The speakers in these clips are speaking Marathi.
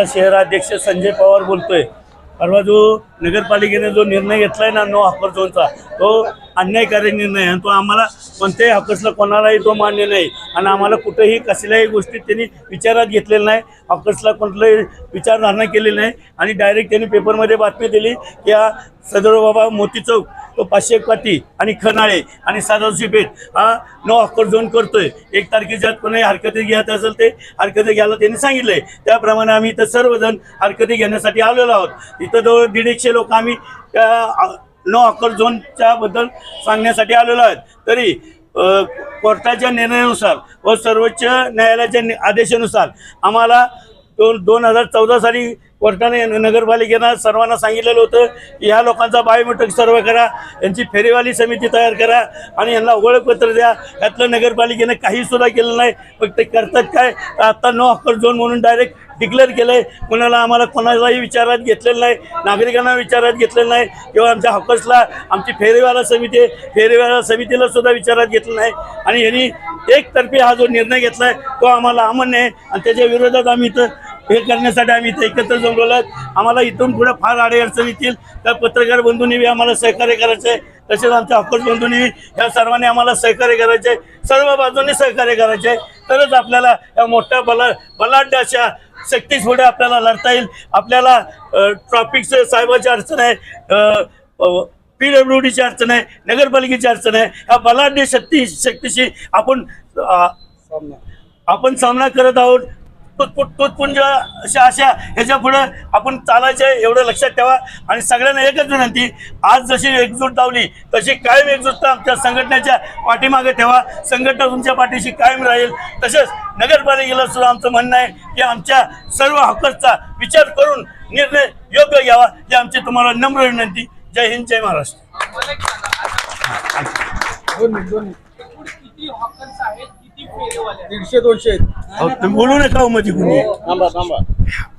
आमचा शहराध्यक्ष संजय पवार बोलतोय. परवा जो नगरपालिकेने जो निर्णय घेतलाय ना नो हॉकर झोनचा तो अन्यायकारी निर्णय आणि तो आम्हाला कोणत्याही हॉकर्सला कोणालाही तो मान्य नाही. आणि आम्हाला कुठेही कसल्याही गोष्टीत त्यांनी विचारात घेतलेलं नाही. हॉकर्सला कोणतंही विचारधारणा केलेली नाही. आणि डायरेक्ट त्यांनी पेपरमध्ये बातमी दिली की हा सदर बाबा मोती चौक पाचशे पाटी आणि खनाळे आणि सादावशी पेठ हा नो हॉकर झोन करतोय. एक तारखेच्या कोणी हरकती घ्यायचं असेल ते हरकती घ्यायला त्यांनी सांगितलंय. त्याप्रमाणे आम्ही इथं सर्वजण हरकती घेण्यासाठी आलेलो आहोत. इथं जवळ दीड एकशे लोक आम्ही नो हॉकर झोनच्या बद्दल सांगण्यासाठी आलेलो आहोत. तरी कोर्टाच्या निर्णयानुसार व सर्वोच्च न्यायालयाच्या आदेशानुसार आम्हाला दोन दोन हजार चौदा साली कोर्टाने नगरपालिकेनं सर्वांना सांगितलेलं होतं की ह्या लोकांचा बायोमेट्रिक सर्वे करा यांची फेरीवाली समिती तयार करा आणि यांना ओळखपत्र द्या. यातलं नगरपालिकेनं काही सुद्धा केलं नाही. फक्त ते करतात काय? आता नो हक्कर झोन म्हणून डायरेक्ट डिक्लेअर केलं आहे कोणाला आम्हाला कोणालाही विचारात घेतलेलं नाही. नागरिकांना विचारात घेतलेलं नाही. किंवा आमच्या हॉकर्सला आमची फेरीवाला समिती फेरीवाला समितीला सुद्धा विचारात घेतलं नाही. आणि यांनी एकतर्फी हा जो निर्णय घेतला आहे तो आम्हाला अमान्य आहे. आणि त्याच्या विरोधात आम्ही इथं हे करण्यासाठी आम्ही इथे एकत्र जमवलं आहेत. आम्हाला इथून पुढे फार अडचण येतील. तर पत्रकार बंधूंनी आम्हाला सहकार्य करायचं आहे तसेच आमच्या हॉकर्स बंधूंनी ह्या सर्वांनी आम्हाला सहकार्य करायचे आहे सर्व बाजूंनी सहकार्य करायचे आहे तरच आपल्याला या मोठ्या बला बलाढ्य अशा पुढे आपल्याला लढता येईल. आपल्याला ट्रॉफिकचं साहेबाची अडचण आहे. पी डब्ल्यू डीची अडचण आहे. नगरपालिकेची अडचण आहे. ह्या बलाढ्य शक्ती शक्तीशी आपण आपण सामना करत आहोत. तुटपुंज अशा अशा ह्याच्या पुढं आपण चालायचं आहे एवढं लक्षात ठेवा. आणि सगळ्यांना एकच विनंती आज जशी एकजूट लावली तशी कायम एकजूटता आमच्या संघटनेच्या पाठीमागे ठेवा. संघटना तुमच्या पाठीशी कायम राहील. तसेच नगरपालिकेला सुद्धा आमचं म्हणणं आहे की आमच्या सर्व हक्कचा विचार करून निर्णय योग्य घ्यावा. ही आमची तुम्हाला नम्र विनंती. जय हिंद जय महाराष्ट्र. दीडशे दोनशे आहेत. अहो, तुम्ही बोलू नका हो मध्ये कुणी थांबा थांबा.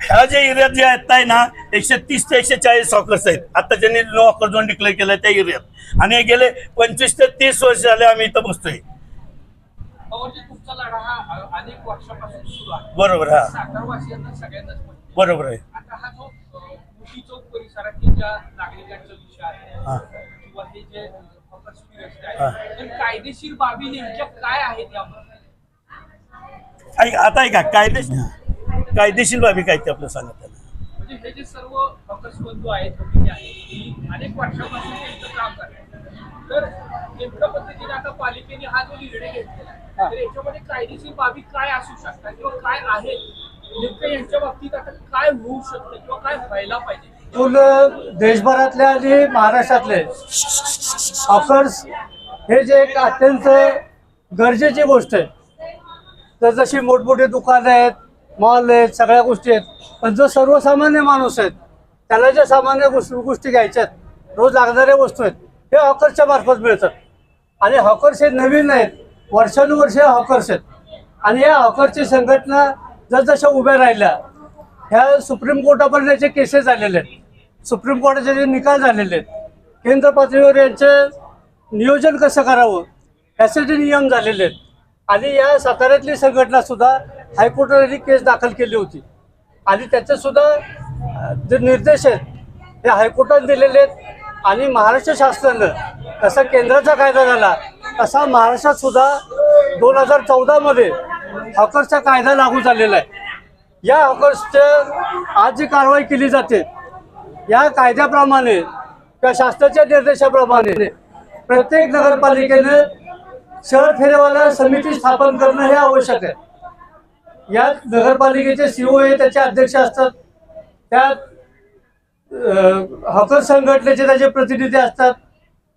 ह्या जे एरियात जे आहेत आहे ना एकशे तीस ते एकशे चाळीस हॉकर्स आहेत. आता ज्यांनी नो हॉकर झोन डिक्लेअर केलं त्या एरियात. आणि हे गेले पंचवीस ते तीस वर्ष झाले आम्ही इथं बसतोय. म्हणजे तुमचा लढा हा अ, अनेक वर्षापासून सुरू आहे. बरोबर हा. सातारवासियांना सगळ्यांनाच माहिती. आहे. बरोबर आहे. आता हा जो अ, मुठी चौक परिसरातील ज्या नागरिकांचा विषय हा. आहे किंवा हे जे हॉकर्सची रस्ते हा. आहेत तर कायदेशीर बाबी नेमक्या काय आहेत यामध्ये ऐक आता ऐका कायदेशीर कायदेशीर बाबी काय ते आपलं सांगत आहे. म्हणजे हे जे सर्व बंधू आहेत आहे ही अनेक वर्षापासून त्यांचं काम करतात तर नेमक्या पद्धतीने आता पालिकेने हा जो निर्णय घेतलेला आहे तर याच्यामध्ये कायदेशीर बाबी काय असू शकतात किंवा काय नेमकं यांच्या बाबतीत आता काय होऊ शकतं किंवा काय व्हायला पाहिजे पूर्ण देशभरातले आणि महाराष्ट्रातले हॉकर्स हे जे एक अत्यंत गरजेची गोष्ट आहे जशी मोठमोठे दुकानं आहेत मॉल आहेत सगळ्या गोष्टी आहेत पण जो सर्वसामान्य माणूस आहेत त्याला ज्या सामान्य गोष्टी गोष्टी घ्यायच्या आहेत रोज लागणाऱ्या वस्तू आहेत हे हॉकर्सच्या मार्फत मिळतात. आणि हॉकर्स हे नवीन आहेत वर्षानुवर्ष हे हॉकर्स आहेत. आणि या हॉकर्सची संघटना जसजशा उभ्या राहिल्या ह्या सुप्रीम कोर्टापर्यंत याचे केसेस आलेले आहेत सुप्रीम कोर्टाचे जे निकाल झालेले आहेत केंद्र पातळीवर यांचं नियोजन कसं करावं यासाठी नियम झालेले आहेत. आणि या साताऱ्यातली संघटना सुद्धा हायकोर्टाने केस दाखल केली होती. आणि त्याचे सुद्धा जे निर्देश आहेत ते हायकोर्टाने दिलेले आहेत. आणि महाराष्ट्र शासनानं कसा केंद्राचा कायदा झाला तसा महाराष्ट्रात सुद्धा दोन हजार चौदामध्ये हॉकर्सचा कायदा लागू झालेला आहे. या हॉकर्सच्या आज जी कारवाई केली जाते या कायद्याप्रमाणे किंवा शासनाच्या निर्देशाप्रमाणे प्रत्येक नगरपालिकेने शहर फेरेवाला समिती स्थापन करणं हे आवश्यक आहे. यात नगरपालिकेचे सीओ हे त्याचे अध्यक्ष असतात. त्यात हकर संघटनेचे त्याचे प्रतिनिधी असतात.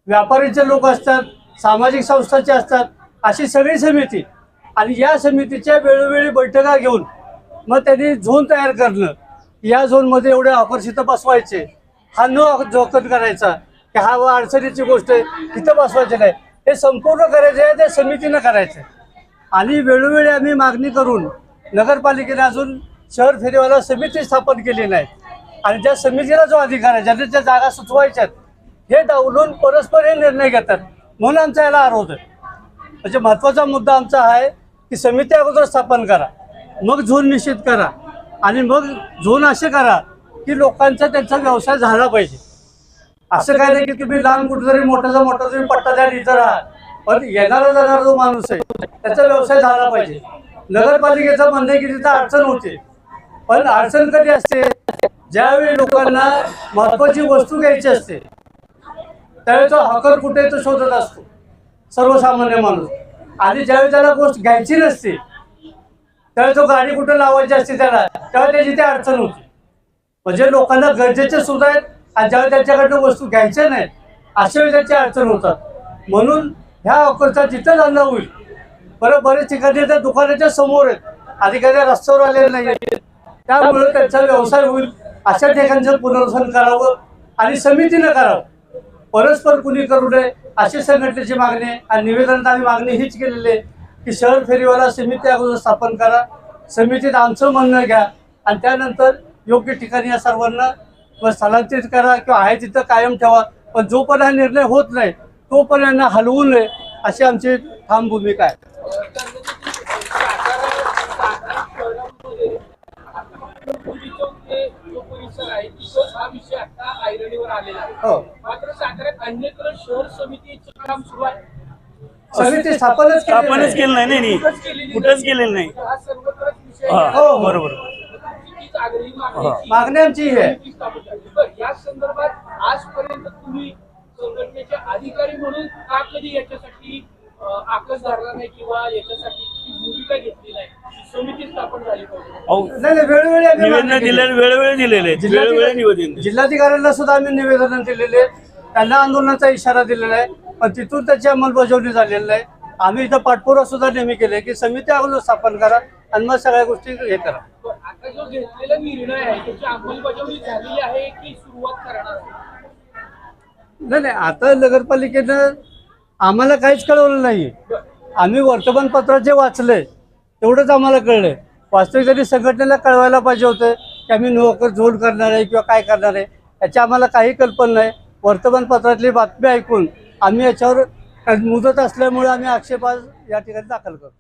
व्यापारीचे लोक असतात. सामाजिक संस्थाचे असतात. अशी सगळी समिती. आणि या समितीच्या वेळोवेळी बैठका घेऊन मग त्यांनी झोन तयार करणं. या झोनमध्ये एवढे आकर्षित बसवायचे. हा न जोखत करायचा. की हा व अडचणीची गोष्ट आहे. इथं बसवायची नाही. हे संपूर्ण करायचे आहे ते समितीनं करायचं आहे. आणि वेळोवेळी आम्ही मागणी करून नगरपालिकेने अजून शहर फेरीवाला समिती स्थापन केली नाही. आणि ज्या समितीला जो अधिकार आहे ज्यांनी त्या जागा सुचवायच्यात हे डावलून परस्पर हे निर्णय घेतात म्हणून आमचा याला आरोप आहे. म्हणजे महत्त्वाचा मुद्दा आमचा आहे की समिती अगोदर स्थापन करा मग झोन निश्चित करा आणि मग झोन असे करा की लोकांचा त्यांचा व्यवसाय झाला पाहिजे. असं काय नाही की तुम्ही लहान कुठेतरी मोठाचा मोठा तुम्ही पट्टा द्या इथं राहा. पण येणारा जाणारा जो माणूस आहे त्याचा व्यवसाय झाला पाहिजे. नगरपालिकेचं म्हणणं आहे की तिथं अडचण होते. पण अडचण कधी असते? ज्यावेळी लोकांना महत्वाची वस्तू घ्यायची असते त्यावेळी तो हकर कुठे तो शोधत असतो. सर्वसामान्य माणूस. आणि ज्यावेळी त्याला गोष्ट घ्यायची नसते त्यावेळी तो गाडी कुठे लावायची असते त्याला तेव्हा त्याची ती अडचण होती. म्हणजे लोकांना गरजेचे सुद्धा आहेत आणि ज्यावेळी त्यांच्याकडनं वस्तू घ्यायच्या नाही अशा वेळी त्यांची अडचण होतात. म्हणून ह्या ऑफरचा जिथं धंदा होईल बरं बरेच ठिकाणी त्या दुकानाच्या समोर आहेत. अधिकारी रस्त्यावर आलेले नाही आहेत त्यामुळे त्यांचा व्यवसाय होईल अशा ठिकाणचं पुनर्वसन करावं आणि समितीनं करावं. परस्पर कुणी करू नये अशी संघटनेची मागणी आहे आणि निवेदनात आम्ही मागणी हीच केलेली आहे की शहर फेरीवाला समिती अगोदर स्थापन करा. समितीत आमचं म्हणणं घ्या आणि त्यानंतर योग्य ठिकाणी या सर्वांना व स्थलांतरित करा किंवा आहे तिथं कायम ठेवा. पण जोपर्यंत हा निर्णय होत नाही तोपर्यंत यांना हलवू नये अशी आमची ठाम भूमिका आहे. हा. विषय आता ऐरणीवर आलेला आहे हो मात्र साताऱ्यात अन्यत्र शहर समितीचं काम सुरू आहे समिती स्थापनच केलेली स्थापनच. केलं नाही नाही नाही. कुठंच केलेली नाही. हा हा आहे. बरोबर. मागणी आमची ही आहे समिती स्थापन झाली. बरं, या संदर्भात आजपर्यंत तुम्ही संघटनेचे अधिकारी म्हणून का कधी याच्यासाठी आकस धरला नाही किंवा याच्यासाठी ती भूमिका घेतली नाही समिती स्थापन झाली पाहिजे अहो, नाही नाही वेळोवेळी आम्ही निवेदन मागणी केली. दिलेले वेळोवेळी दिलेले आहेत. वेळोवेळी निवेदन दिले. जिल्हाधिकाऱ्यांना सुद्धा आम्ही निवेदन दिलेले. त्यांना आंदोलनाचा इशारा दिलेला आहे पण तिथून त्याची अंमलबजावणी झालेली आहे आम्ही इथं पाठपुरावा सुद्धा नेहमी केले की समिती अगोदर स्थापन करा आणि मग सगळ्या गोष्टी हे करा जो घेतलेला निर्णय आहे त्याची अंमलबजावणी आहे की सुरुवात करणार नाही नाही आता नगरपालिकेनं आम्हाला काहीच कळवलं नाही. आम्ही वर्तमानपत्रात जे वाचलंय तेवढंच आम्हाला कळलंय. वास्तविक तरी संघटनेला कळवायला पाहिजे होतं की आम्ही नोकर झोल करणार आहे किंवा काय करणार आहे याची आम्हाला काही कल्पना नाही. वर्तमानपत्रातली बातमी ऐकून आम्ही याच्यावर मुदत असल्यामुळे आम्ही आक्षेप आज या ठिकाणी दाखल करतो.